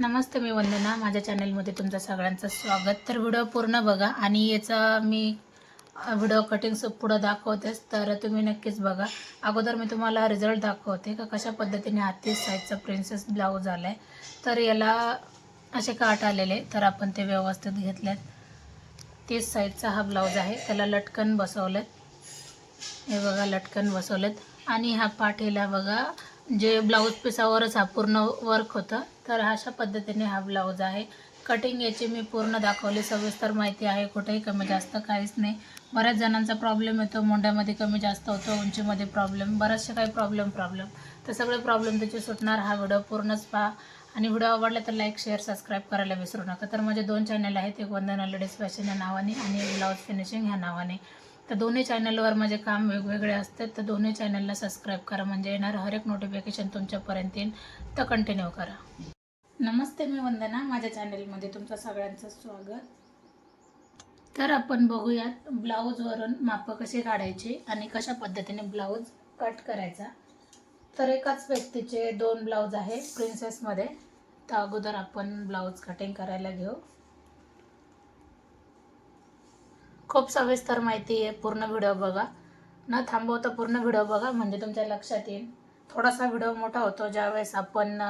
नमस्ते मी वंदना. माझ्या चॅनलमध्ये तुमचं सगळ्यांचं स्वागत. तर व्हिडिओ पूर्ण बघा आणि याचा मी व्हिडिओ कटिंग पुढं दाखवतेच. तर तुम्ही नक्कीच बघा. अगोदर मी तुम्हाला रिझल्ट दाखवते का कशा पद्धतीने हा साईजचा प्रिन्सेस ब्लाऊज आला आहे तर याला असे काट आलेले. तर आपण ते व्यवस्थित घेतलेत. तीस साईजचा हा ब्लाऊज आहे. त्याला लटकन बसवलेत. हे बघा लटकन बसवलेत. आणि हा पाठीला बघा जे ब्लाऊज पिसावरच हा पूर्ण वर्क होतं तर अशा पद्धतीने हा ब्लाऊज आहे. कटिंग याची मी पूर्ण दाखवली सविस्तर माहिती आहे. कुठेही कमी जास्त काहीच नाही. बऱ्याच जणांचा प्रॉब्लेम येतो मोंड्यामध्ये कमी जास्त होतो उंचीमध्ये प्रॉब्लेम बरेचसे काही प्रॉब्लेम प्रॉब्लेम तर सगळे प्रॉब्लेम त्याचे सुटणार. हा व्हिडिओ पूर्णच पहा. आणि व्हिडिओ आवडला तर लाईक शेअर सबस्क्राईब करायला विसरू नका. तर माझे दोन चॅनल आहेत. एक वंदना लेडीज फॅशन या नावाने आणि एक ब्लाऊज फिनिशिंग ह्या नावाने. तर दोन्ही चॅनलवर माझे काम वेगवेगळे असते. तर दोन्ही चॅनलला सबस्क्राईब करा. म्हणजे येणारं हर एक नोटिफिकेशन तुमच्यापर्यंत येईल. तर कंटिन्यू करा. नमस्ते मी वंदना. माझ्या चॅनलमध्ये तुमचं सगळ्यांचं स्वागत. तर आपण बघूयात ब्लाऊजवरून मापं कशी काढायची आणि कशा पद्धतीने ब्लाऊज कट करायचा. तर एकाच व्यक्तीचे दोन ब्लाऊज आहे प्रिन्सेसमध्ये. तर अगोदर आपण ब्लाऊज कटिंग करायला घेऊ. खूप सविस्तर माहिती आहे पूर्ण व्हिडिओ बघा. न थांबवता पूर्ण व्हिडिओ बघा म्हणजे तुमच्या लक्षात येईल. थोडासा व्हिडिओ मोठा होतो ज्यावेळेस आपण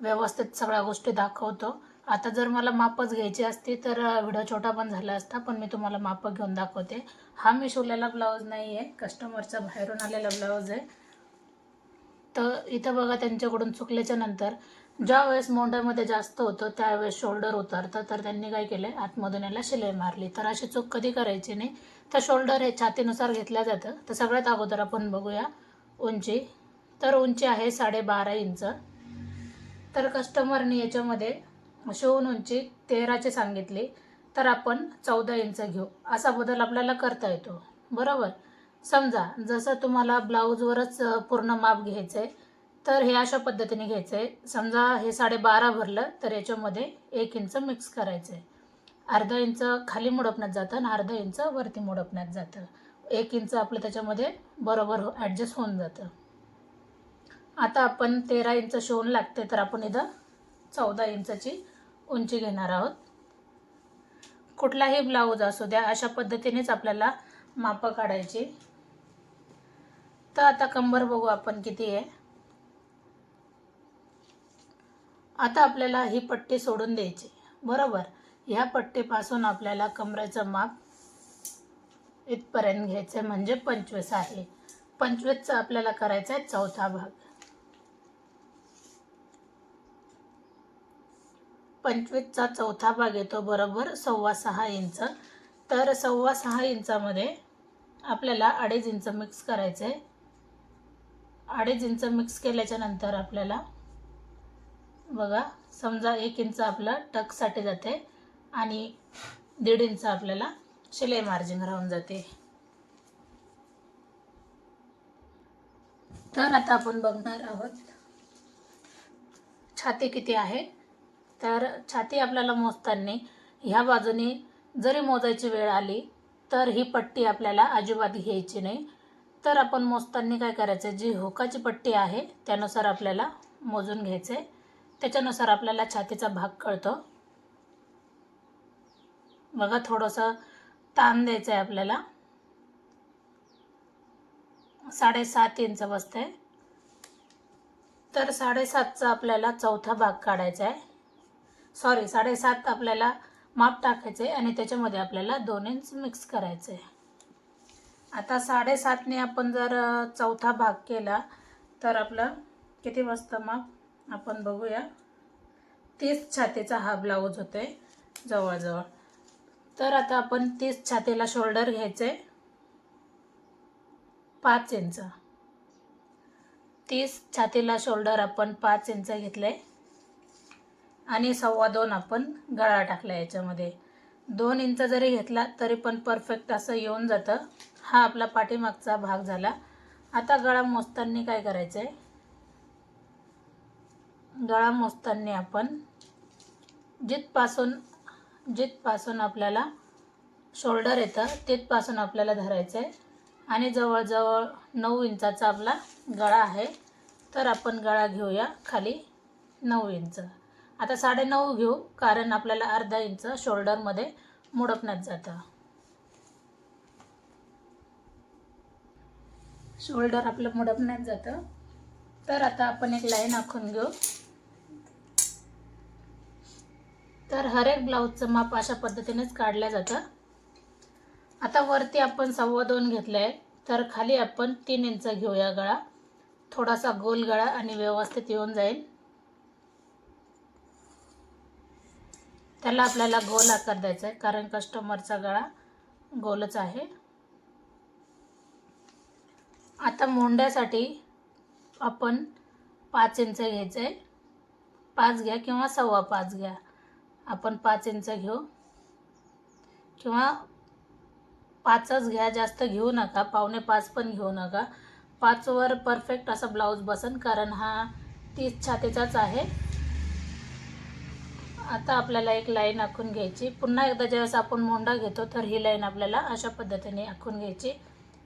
व्यवस्थित सगळ्या गोष्टी दाखवतो. आता जर मला मापच घ्यायची असती तर व्हिडिओ छोटा पण झाला असता पण मी तुम्हाला मापं घेऊन दाखवते. हा मी शिवलेला ब्लाऊज नाही आहे कस्टमरचा बाहेरून आलेला ब्लाऊज आहे. तर इथं बघा त्यांच्याकडून चुकल्याच्या नंतर ज्या वेळेस मोंड्यामध्ये जास्त होतं त्यावेळेस शोल्डर उतरतं. तर त्यांनी काय केलं आतमधून याला शिलाई मारली. तर अशी चूक कधी करायची नाही. तर शोल्डर हे छातीनुसार घेतलं जातं. तर सगळ्यात अगोदर आपण बघूया उंची. तर उंची आहे साडेबारा इंच. तर कस्टमरने याच्यामध्ये शिवून उंची तेराचे सांगितली तर आपण चौदा इंच घेऊ. असा बदल आपल्याला करता येतो. बरोबर? समजा जसं तुम्हाला ब्लाऊजवरच पूर्ण माप घ्यायचं आहे तर हे अशा पद्धतीने घ्यायचं आहे समजा हे साडेबारा भरलं तर याच्यामध्ये एक इंच मिक्स करायचं आहे अर्धा इंच खाली मुडपण्यात जातं आणि अर्धा इंच वरती मुडपण्यात जातं. एक इंच आपलं त्याच्यामध्ये बरोबर ॲडजस्ट होऊन जातं. आता आपण तेरा इंच शिवून लागते तर आपण इथं चौदा इंचची उंची घेणार आहोत. कुठलाही ब्लाऊज असू द्या अशा पद्धतीनेच आपल्याला मापं काढायची. तर आता कंबर बघू आपण किती आहे. आता आपल्याला ही पट्टी सोडून द्यायची बरोबर? ह्या पट्टीपासून आपल्याला कमरेचं माप इथपर्यंत घ्यायचं आहे म्हणजे पंचवीस आहे. पंचवीसचा आपल्याला करायचा आहे चौथा भाग. पंचवीसचा चौथा भाग येतो बरोबर सव्वा सहा इंच. तर सव्वा सहा इंचामध्ये आपल्याला अडीच इंच मिक्स करायचं आहे अडीच इंच मिक्स केल्याच्यानंतर आपल्याला बघा समजा एक इंच आपलं टकसाठी जाते आणि दीड इंच आपल्याला शिलाई मार्जिन राहून जाते. तर आता आपण बघणार आहोत छाती किती आहे? तर छाती आपल्याला मोजताना ह्या बाजूने जरी मोजायची वेळ आली तर ही पट्टी आपल्याला अजिबात घ्यायची नाही. तर आपण मोजताना काय करायचं जी हुकाची पट्टी आहे त्यानुसार आपल्याला मोजून घ्यायचे. त्याच्यानुसार आपल्याला छातीचा भाग कळतो. बघा थोडंसं ताण द्यायचं आहे आपल्याला. साडेसात इंच बसते तर साडेसातचा आपल्याला चौथा भाग काढायचा आहे सॉरी साडेसात आपल्याला माप टाकायचं आहे आणि त्याच्यामध्ये आपल्याला दोन इंच मिक्स करायचं आहे आता साडेसातने आपण जर चौथा भाग केला तर आपलं किती बसतं माप आपण बघूया. तीस छातीचा हा ब्लाऊज होते जवळजवळ. तर आता आपण तीस छातीला शोल्डर घ्यायचं आहे पाच इंच तीस छातीला शोल्डर आपण पाच इंच घेतलं आहे आणि सव्वा दोन आपण गळा टाकला याच्यामध्ये. दोन इंच जरी घेतला तरी पण परफेक्ट असं येऊन जातं. हा आपला पाठीमागचा भाग झाला. आता गळा मोजताना काय करायचं आहे गळा मोजताना आपण जिथपासून जिथपासून आपल्याला शोल्डर येतं तिथपासून आपल्याला धरायचं आहे आणि जवळजवळ नऊ इंचाचा आपला गळा आहे. तर आपण गळा घेऊया खाली नऊ इंच. आता साडेनऊ घेऊ कारण आपल्याला अर्धा इंच शोल्डरमध्ये मुडपण्यात जातं. शोल्डर आपलं मुडपण्यात जातं. तर आता आपण एक लाईन आखून घेऊ. तर हर एक ब्लाऊजचं माप अशा पद्धतीनेच काढलं जातं. आता वरती आपण सव्वा दोन घेतलं आहे तर खाली आपण तीन इंच घेऊया गळा. थोडासा गोल गळा आणि व्यवस्थित येऊन जाईल. त्याला आपल्याला गोल आकार द्यायचा आहे कारण कस्टमरचा गळा गोलच आहे. आता मोंड्यासाठी आपण पाच इंच घ्यायचं आहे. पाच घ्या किंवा सव्वा पाच घ्या. आपण पाच इंच घेऊ. किंवा पाचच घ्या जास्त घेऊ नका. पावणे पाच पण घेऊ नका. पाचवर परफेक्ट असा ब्लाऊज बसन कारण हा तीस छातीचाच आहे. आता आपल्याला एक लाईन आखून घ्यायची. पुन्हा एकदा ज्यावेळेस आपण मोंडा घेतो तर ही लाईन आपल्याला अशा पद्धतीने आखून घ्यायची.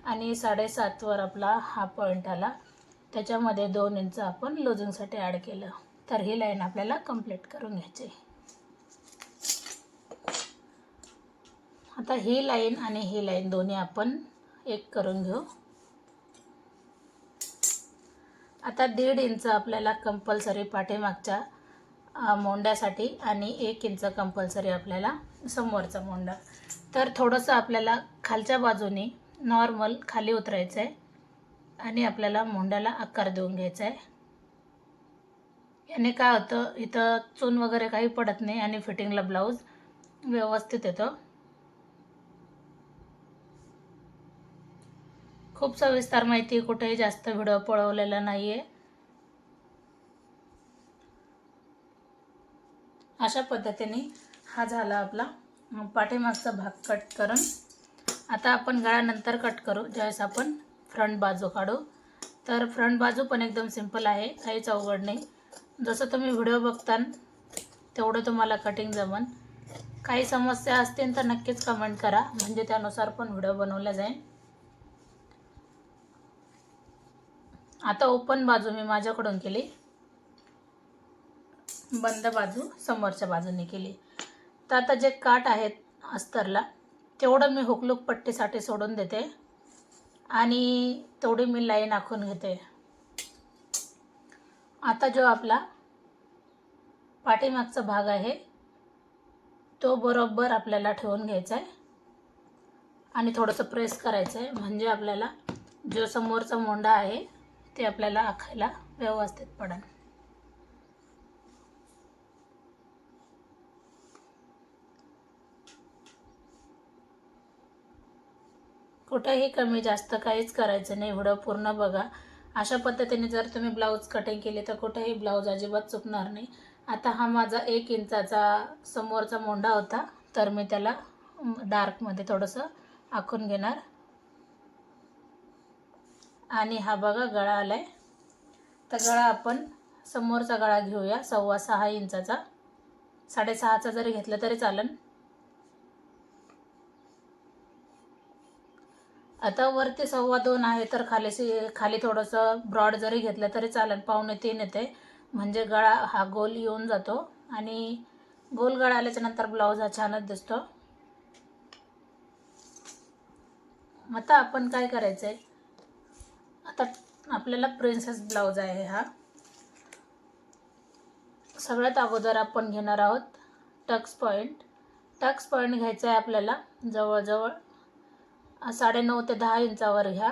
आणि साडेसातवर आपला हा पॉईंट आला. त्याच्यामध्ये दोन इंच आपण लोजिंगसाठी ॲड केलं. तर ही लाईन आपल्याला कंप्लीट करून घ्यायची. आता ही लाईन आणि ही लाईन दोन्ही आपण एक करून घेऊ. आता दीड इंच आपल्याला कंपल्सरी पाठीमागच्या मोंड्यासाठी आणि एक इंच कंपल्सरी आपल्याला समोरचा मोंडा तर थोडंसं आपल्याला खालच्या बाजूने नॉर्मल खाली उतरायचं आहे आणि आपल्याला मोंड्याला आकार देऊन घ्यायचा आहे याने काय होतं इथं चून वगैरे काही पडत नाही आणि फिटिंगला ब्लाऊज व्यवस्थित येतो. खूप सविस्तर माहिती कुठेही जास्त व्हिडिओ पळवलेला नाही आहे अशा पद्धतीने हा झाला आपला पाठीमागचा भाग कट करून. आता आपण गळ्यानंतर कट करू ज्यावेळेस आपण फ्रंट बाजू काढू. तर फ्रंट बाजू पण एकदम सिंपल आहे काहीच अवघड नाही. जसं तुम्ही व्हिडिओ बघता तेवढं तुम्हाला कटिंग जमन. काही समस्या असतील तर नक्कीच कमेंट करा म्हणजे त्यानुसार पण व्हिडिओ बनवला जाईल. आता ओपन बाजू मी माझ्याकडून केली. बंद बाजू समोरच्या बाजूने केली. तर आता जे काट आहेत अस्तरला तेवढं मी हुकलूक पट्टीसाठी सोडून देते. आणि तेवढी मी लाईन आखून घेते. आता जो आपला पाठीमागचा भाग आहे तो बरोबर आपल्याला ठेवून घ्यायचा आहे आणि थोडंसं प्रेस करायचं आहे म्हणजे आपल्याला जो समोरचा मोंडा आहे ते आपल्याला आखायला व्यवस्थित पडेल. कुठंही कमी जास्त काहीच करायचं नाही. एवढं पूर्ण बघा. अशा पद्धतीने जर तुम्ही ब्लाऊज कटिंग केली तर कुठेही ब्लाऊज अजिबात चुकणार नाही. आता हा माझा एक इंचाचा समोरचा मोंडा होता. तर मी त्याला डार्कमध्ये थोडंसं आखून घेणार. आणि हा बघा गळा आला आहे तर गळा आपण समोरचा गळा घेऊया. सव्वा सहा इंचाचा. साडेसहाचा जरी घेतला तरी चालेल. आता वरती सव्वा दोन आहे तर खाली खाली थोडंसं ब्रॉड जरी घेतलं तरी चालेल. पावणे तीन येते. म्हणजे गळा हा गोल येऊन जातो. आणि गोल गळा आल्याच्यानंतर ब्लाऊज हा छानच दिसतो. आता आपण काय करायचं आहे आता आपल्याला प्रिन्सेस ब्लाऊज आहे हा. सगळ्यात अगोदर आपण घेणार आहोत टक्स पॉईंट टक्स पॉईंट घ्यायचा आहे आपल्याला जवळजवळ. साडेनऊ ते दहा इंचावर घ्या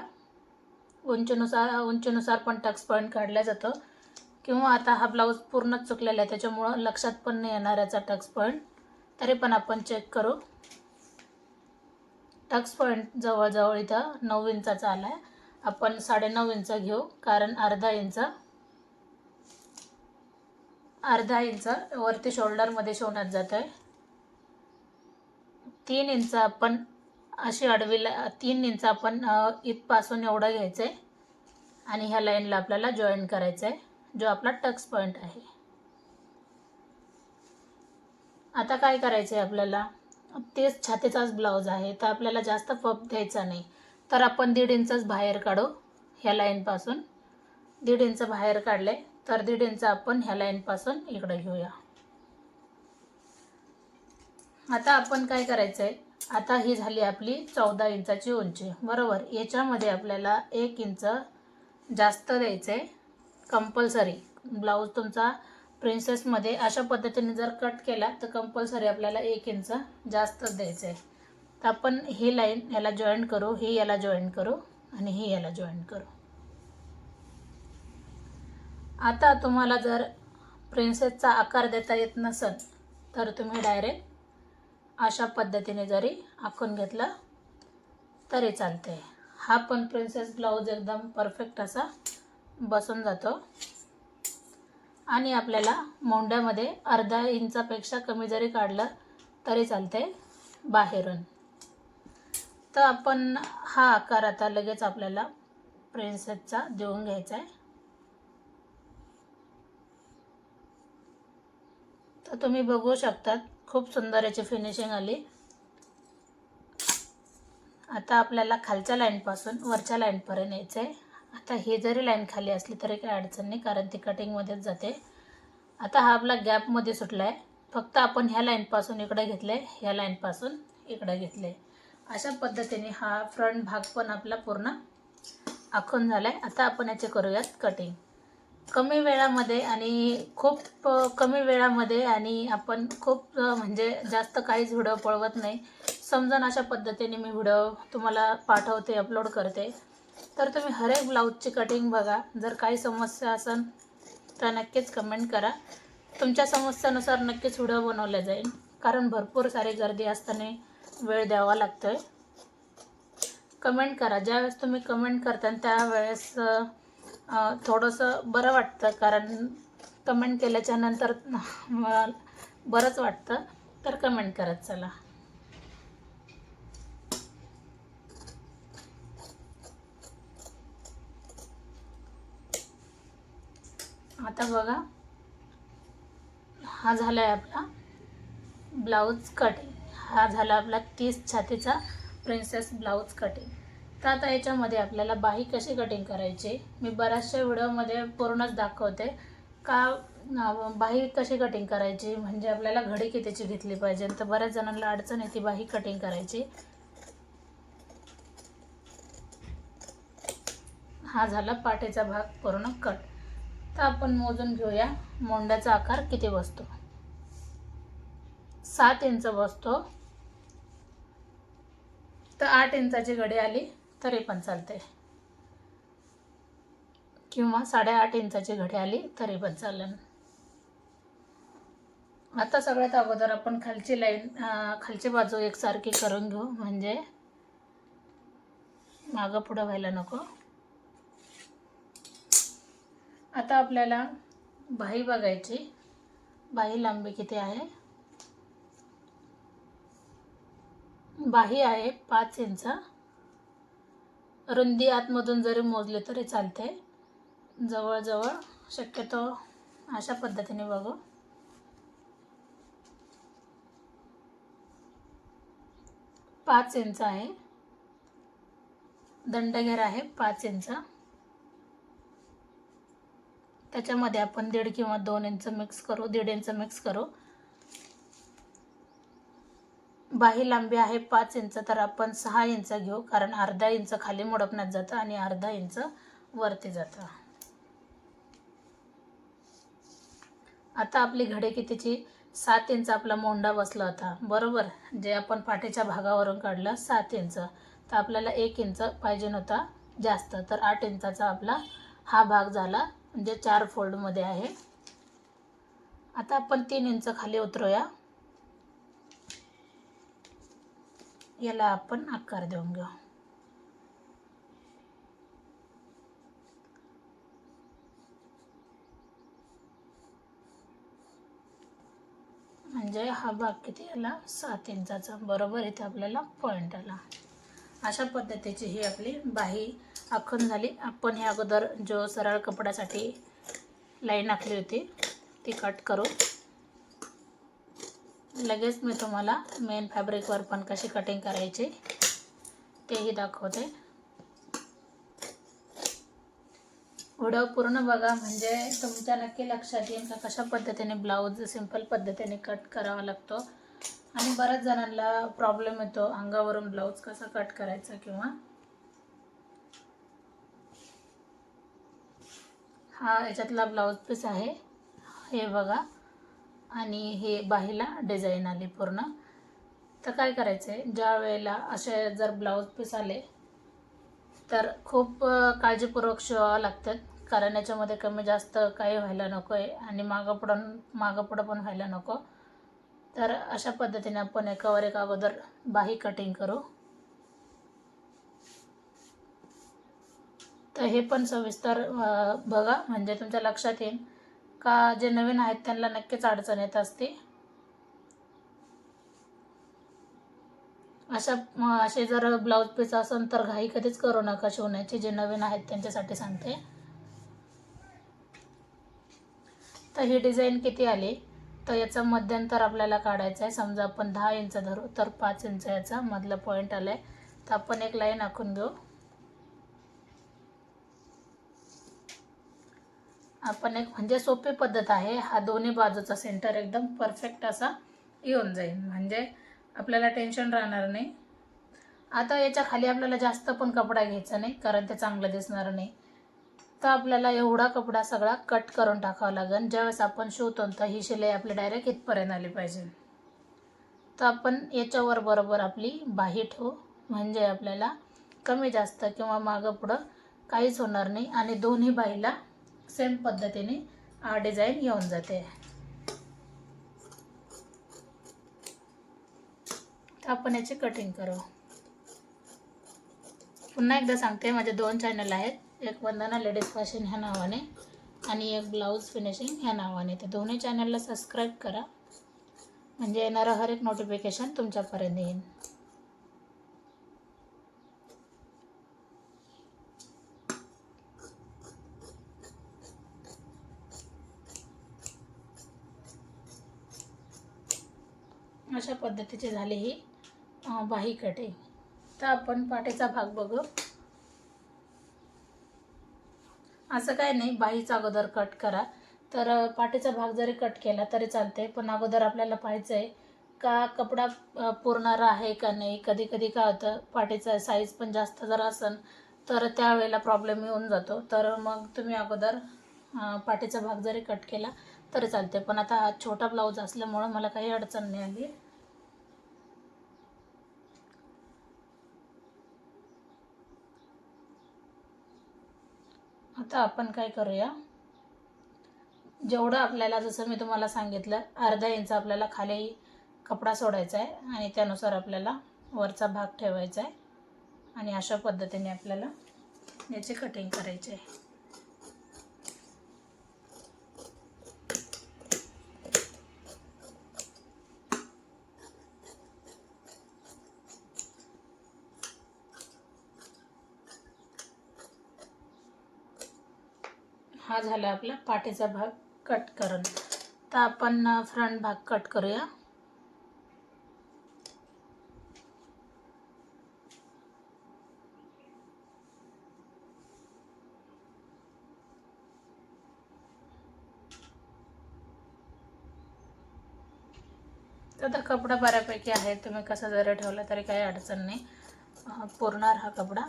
उंचीनुसार उंचीनुसार पण टक्स पॉईंट काढला जातो. किंवा आता हा ब्लाऊज पूर्णच चुकलेला आहे त्याच्यामुळं लक्षात पण नाही येणार याचा टक्स पॉईंट. तरी पण आपण चेक करू. टक्स पॉईंट जवळजवळ इथं नऊ इंचाचा आला आहे आपण साडेनऊ इंच घेऊ कारण अर्धा इंच अर्धा इंच वरती शोल्डरमध्ये शिवण्यात जात आहे तीन इंच आपण अशी अडवीला तीन इंच आपण इथपासून एवढं घ्यायचं आहे आणि ह्या लाईनला आपल्याला जॉईन करायचं आहे जो आपला टक्स पॉईंट आहे. आता काय करायचं आहे आपल्याला? तेच छातीचाच ब्लाऊज आहे तर आपल्याला जास्त पप द्यायचा नाही. तर आपण दीड इंचच बाहेर काढू ह्या लाईनपासून दीड इंच बाहेर काढले तर दीड इंच आपण ह्या लाईनपासून इकडं घेऊया. आता आपण काय करायचं आहे आता ही झाली आपली चौदा इंचाची उंची. बरोबर याच्यामध्ये आपल्याला एक इंच जास्त द्यायचं आहे कंपल्सरी ब्लाऊज तुमचा प्रिन्सेसमध्ये अशा पद्धतीने जर कट केला तर कंपल्सरी आपल्याला एक इंच जास्तच द्यायचं. आहे तर आपण ही लाईन याला जॉईन करू ही याला जॉईन करू आणि ही याला जॉईन करू. आता तुम्हाला जर प्रिन्सेसचा आकार देता येत नसेल तर तुम्ही डायरेक्ट अशा पद्धतीने जरी आखून घेतलं तरी चालते हा पण प्रिन्सेस ब्लाऊज एकदम परफेक्ट असा बसून जातो. आणि आपल्याला मोंड्यामध्ये अर्धा इंचापेक्षा कमी जरी काढलं तरी चालते बाहेरून. तर आपण हा आकार आता लगेच आपल्याला प्रिन्सेसचा देऊन घ्यायचा आहे तर तुम्ही बघू शकतात खूप सुंदर याची फिनिशिंग आली. आता आपल्याला खालच्या लाईनपासून वरच्या लाईनपर्यंत यायचं आहे आता ही जरी लाईन खाली असली तरी काही अडचण नाही कारण ती कटिंगमध्येच जाते. आता हा आपला गॅपमध्ये सुटला आहे फक्त आपण ह्या लाईनपासून इकडे घेतलं आहे ह्या लाईनपासून इकडे घेतले अशा पद्धतीने हा फ्रंट भाग पण आपला पूर्ण आखून झाला आहे आता आपण याचे करूयात कटिंग कमी वेळामध्ये आणि खूप कमी वेळामध्ये आणि आपण खूप म्हणजे जास्त काहीच व्हिडिओ पळवत नाही. समजून अशा पद्धतीने मी व्हिडिओ तुम्हाला पाठवते अपलोड करते. तर तुम्ही हर एक ब्लाऊजची कटिंग बघा. जर काही समस्या असेल तर नक्कीच कमेंट करा. तुमच्या समस्यानुसार नक्कीच व्हिडिओ बनवला जाईल. कारण भरपूर सारी गर्दी असताना वेळ द्यावा लागतो आहे कमेंट करा. ज्यावेळेस तुम्ही कमेंट करता त्यावेळेस थोडंसं बरं वाटतं कारण कमेंट केल्याच्यानंतर बरंच वाटतं. तर कमेंट करत चला. आता बघा. हा झाला आहे आपला ब्लाऊज कटिंग हा झाला आपला तीस छातीचा प्रिन्सेस ब्लाऊज कटिंग तर आता याच्यामध्ये आपल्याला बाही कशी कटिंग करायची मी बऱ्याचशा व्हिडिओमध्ये पूर्णच दाखवते. का बाही कशी कटिंग करायची म्हणजे आपल्याला घडी कितीची घेतली पाहिजे तर बऱ्याच जणांना अडचण येते बाही कटिंग करायची. हा झाला पाठीचा भाग पूर्ण कट तर आपण मोजून घेऊया मोंड्याचा आकार किती बसतो. सात इंच बसतो. तर आठ इंचाची घडी आली. तरी पण चालते किंवा साडेआठ इंचाची घडी आली तरी पण चालेल आता सगळ्यात अगोदर आपण खालची लाईन खालची बाजू एकसारखी करून घेऊ. म्हणजे मागं पुढं व्हायला नको. आता आपल्याला बाही बघायची. बाही लांबी किती आहे? बाही आहे पाच इंच. रुंदी आतमधून जरी मोजले तरी चालते. जवळजवळ शक्यतो अशा पद्धतीने बघू. पाच इंच आहे. दंडघेर आहे पाच इंच. त्याच्यामध्ये आपण दीड किंवा दोन इंच मिक्स करू दीड इंच मिक्स करू. बाही लांबी आहे पाच इंच तर आपण सहा इंच घेऊ कारण अर्धा इंच खाली मुडपण्यात जातं आणि अर्धा इंच वरती जातं. आता आपली घडे कितीची? सात इंच आपला मोंडा बसला होता. बरोबर जे आपण पाठीच्या भागावरून काढलं सात इंच. तर आपल्याला एक इंच पाहिजे नव्हता जास्त तर आठ इंचाचा आपला हा भाग झाला म्हणजे चार फोल्डमध्ये आहे. आता आपण तीन इंच खाली उतरूया. याला आपण आकार देऊन घेऊ. म्हणजे हा भाग किती आला? सात इंचाचा. बरोबर इथे आपल्याला पॉईंट आला. अशा पद्धतीची ही आपली बाही आखून झाली. आपण हे अगोदर जो सरळ कपड्यासाठी लाईन आखली होती ती कट करू. लगेच मी तुम्हाला मेन फॅब्रिकवर पण कशी कटिंग करायची तेही दाखवते. व्हिडिओ पूर्ण बघा म्हणजे तुमच्या नक्की लक्षात येईल का कशा पद्धतीने ब्लाऊज सिंपल पद्धतीने कट करावा लागतो. आणि बऱ्याच जणांना प्रॉब्लेम येतो अंगावरून ब्लाऊज कसा कट करायचा किंवा हा याच्यातला ब्लाऊज पीस आहे. हे बघा. आणि हे बाहीला डिझाईन आली पूर्ण. तर काय करायचं आहे ज्या वेळेला असे जर ब्लाऊज पीस आले तर खूप काळजीपूर्वक शिवावं लागतात कारण याच्यामध्ये कमी जास्त काही व्हायला नको आहे आणि मागं पुढं मागं पुढं पण व्हायला नको. तर अशा पद्धतीने आपण एकावर एक अगोदर बाही कटिंग करू. तर हे पण सविस्तर बघा. म्हणजे तुमच्या लक्षात येईल. का जे नवीन आहेत त्यांना नक्कीच अडचण येत असते. अशा असे जर ब्लाऊज पीस असेल तर घाई कधीच करू नका शिवण्याची जे नवीन आहेत त्यांच्यासाठी सांगते. तर ही डिझाईन किती आली? तर याचं मध्यंतर आपल्याला काढायचं आहे. समजा आपण दहा इंच धरू तर पाच इंच याचा मधला पॉईंट आला आहे तर आपण एक लाईन आखून घेऊ. आपण एक म्हणजे सोपी पद्धत आहे. हा दोन्ही बाजूचा सेंटर एकदम परफेक्ट असा येऊन जाईल. म्हणजे आपल्याला टेन्शन राहणार नाही. आता याच्या खाली आपल्याला जास्त पण कपडा घ्यायचा नाही कारण ते चांगलं दिसणार नाही. तर आपल्याला एवढा कपडा सगळा कट करून टाकावा लागेल. ज्यावेळेस आपण शिवतो तर ही शिलाई आपली डायरेक्ट इथपर्यंत आली पाहिजे. तर आपण याच्यावर बरोबर आपली बाही ठेवू. म्हणजे आपल्याला कमी जास्त किंवा मागं पुढं काहीच होणार नाही. आणि दोन्ही बाईला सेम पद्धतीने डिझाईन येऊन जाते. आपण याची कटिंग करू. पुन्हा एकदा सांगते माझे दोन चॅनल आहेत. एक वंदना लेडीज फॅशन ह्या नावाने आणि एक ब्लाऊज फिनिशिंग ह्या नावाने. तर दोन्ही चॅनलला सबस्क्राईब करा. म्हणजे येणारं हर एक नोटिफिकेशन तुमच्यापर्यंत येईल अशा पद्धतीचे झाले ही बाही कटे तर आपण पाठीचा भाग बघू. असं काय नाही बाहीचा अगोदर कट करा. तर पाठीचा भाग जरी कट केला तरी चालते पण अगोदर आपल्याला पाहायचं आहे का कपडा पुरणारा पुरणार आहे का नाही. कधी कधी काय होतं पाठीचा साईज पण जास्त जर असेल तर त्यावेळेला प्रॉब्लेम येऊन जातो. तर मग तुम्ही अगोदर पाठीचा भाग जरी कट केला तरी चालते पण आता हा छोटा ब्लाऊज असल्यामुळं मला काही अडचण नाही आली. आता आपण काय करूया? जेवढं आपल्याला जसं मी तुम्हाला सांगितलं अर्धा इंच आपल्याला खाली कपडा सोडायचा आहे आणि त्यानुसार आपल्याला वरचा भाग ठेवायचा आहे. आणि अशा पद्धतीने आपल्याला याची कटिंग करायची आहे. हा झाला आपला पाठीचा भाग कट करून. तर आपण फ्रंट भाग कट करूया. तर कपडा बऱ्यापैकी आहे. तुम्ही कसा जरी ठेवला तरी काही अडचण नाही. पुरणार हा कपडा.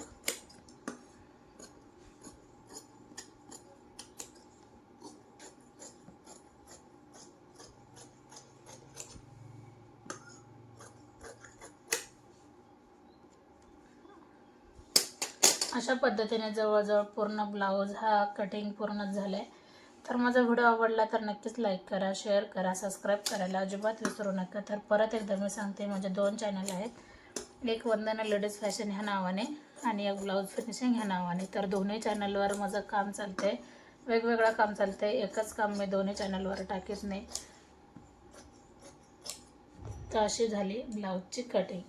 अशा पद्धतीने जवळजवळ पूर्ण ब्लाऊज हा कटिंग पूर्णच झाला आहे तर माझा व्हिडिओ आवडला तर नक्कीच लाईक करा शेअर करा सबस्क्राईब करायला अजिबात विसरू नका. तर परत एकदा मी सांगते माझे दोन चॅनल आहेत. एक वंदना लेडीज फॅशन ह्या नावाने आणि एक ब्लाऊज फिनिशिंग ह्या नावाने. तर दोन्ही चॅनलवर माझं काम चालतं आहे वेगवेगळं काम चालतं आहे एकच काम मी दोन्ही चॅनलवर टाकीत नाही. तर अशी झाली ब्लाऊजची कटिंग.